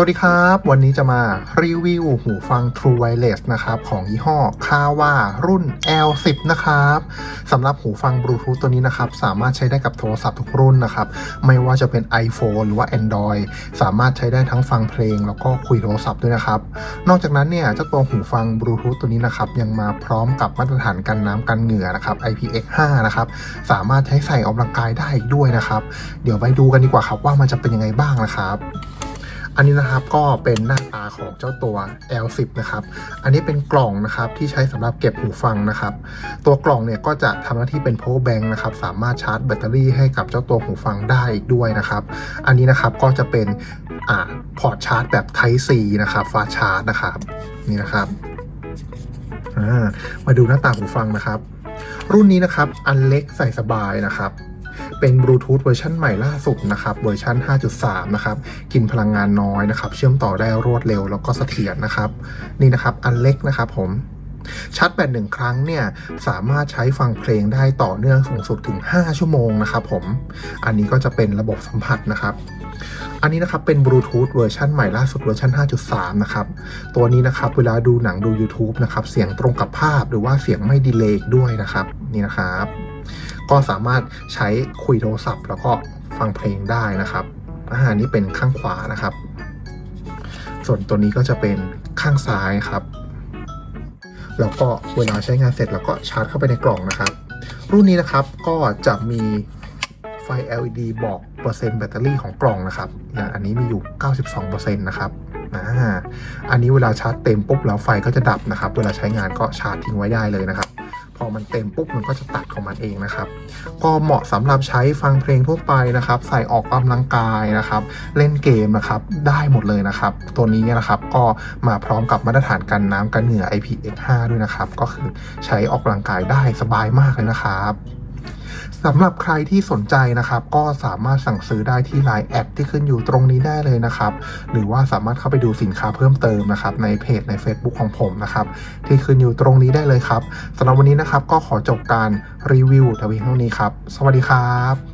วัสดีครับ วันนี้จะมารีวิวหูฟัง True Wireless นะครับ ของยี่ห้อคาว่ารุ่น L10 นะครับสำหรับหูฟังบลูทูธตัวนี้นะครับ สามารถใช้ได้กับโทรศัพท์ทุกรุ่นนะครับ ไม่ว่าจะเป็น iPhone หรือว่า Android สามารถใช้ได้ทั้งฟังเพลง แล้วก็คุยโทรศัพท์ด้วยนะครับ นอกจากนั้นเนี่ยเจ้าตัวหูฟังบลูทูธตัวนี้นะครับ ยังมาพร้อมกับมาตรฐานกันน้ำกันเหงื่อนะครับ IPX5 นะครับสามารถใช้ใส่ออกกำลังกายได้อีกด้วยนะครับ เดี๋ยวไปดูกันดีกว่าครับว่ามันจะเป็นยังไงบ้างนะครับ อันนี้นะครับก็เป็นหน้าตาของเจ้าตัว L10 นะครับ อันนี้เป็นกล่องนะครับที่ใช้สำหรับเก็บหูฟังนะครับ ตัวกล่องเนี่ยก็จะทำหน้าที่เป็น power bank นะครับ สามารถชาร์จแบตเตอรี่ให้กับเจ้าตัวหูฟังได้อีกด้วยนะครับ อันนี้นะครับก็จะเป็นอ่าพอร์ตชาร์จแบบ Type C นะครับฟาชาร์จนะครับ นี่นะครับมาดูหน้าตาหูฟังนะครับ รุ่นนี้นะครับอันเล็กใส่สบายนะครับ เป็นบลูทูธเวอร์ชันใหม่ล่าสุดนะครับเวอร์ชัน5.3 นะครับ กินพลังงานน้อยนะครับ เชื่อมต่อได้รวดเร็วแล้วก็เสถียรนะครับ นี่นะครับอันเล็กนะครับผมชาร์จแบตหนึ่งครั้งเนี่ยสามารถใช้ฟังเพลงได้ต่อเนื่องสูงสุดถึง 5 ชั่วโมงนะครับผม อันนี้ก็จะเป็นระบบสัมผัสนะครับ อันนี้นะครับเป็นบลูทูธเวอร์ชันใหม่ล่าสุดเวอร์ชัน5.3 นะครับ ตัวนี้นะครับเวลาดูหนังดู YouTube นะครับ เสียงตรงกับภาพหรือว่าเสียงไม่ดีเลย์ด้วยนะครับ นี่นะครับ ก็สามารถใช้คุยโทรศัพท์ แล้วก็ฟังเพลงได้นะครับอ่านี่เป็นข้างขวานะครับ ส่วนตัวนี้ก็จะเป็นข้างซ้ายครับ แล้วก็เวลาใช้งานเสร็จแล้วก็ชาร์จเข้าไปในกล่องนะครับ รุ่นนี้นะครับก็จะมีไฟ LED บอกเปอร์เซ็นต์แบตเตอรี่ของกล่องนะครับอย่างอันนี้มีอยู่ 92%นะครับอ่าอันนี้เวลาชาร์จเต็มปุ๊บแล้วไฟก็จะดับนะครับ เวลาใช้งานก็ชาร์จทิ้งไว้ได้เลยนะครับ พอมันเต็มปุ๊บมันก็จะตัดของมันเองนะครับ ก็เหมาะสำหรับใช้ฟังเพลงทั่วไปนะครับ ใส่ออกกำลังกายนะครับ เล่นเกมนะครับ ได้หมดเลยนะครับ ตัวนี้นะครับก็มาพร้อมกับมาตรฐานกันน้ำกันเหงื่อ IPX5 ด้วยนะครับ ก็คือใช้ออกกำลังกายได้สบายมากเลยนะครับ สำหรับใครที่สนใจนะครับ ก็สามารถสั่งซื้อได้ที่ Line แอดที่ขึ้นอยู่ตรงนี้ได้เลยนะครับ หรือว่าสามารถเข้าไปดูสินค้าเพิ่มเติมนะครับ ในเพจใน Facebook ของผมนะครับ ที่ขึ้นอยู่ตรงนี้ได้เลยครับสำหรับวันนี้นะครับก็ขอจบการรีวิวแต่เพียงเท่านี้ครับ สวัสดีครับ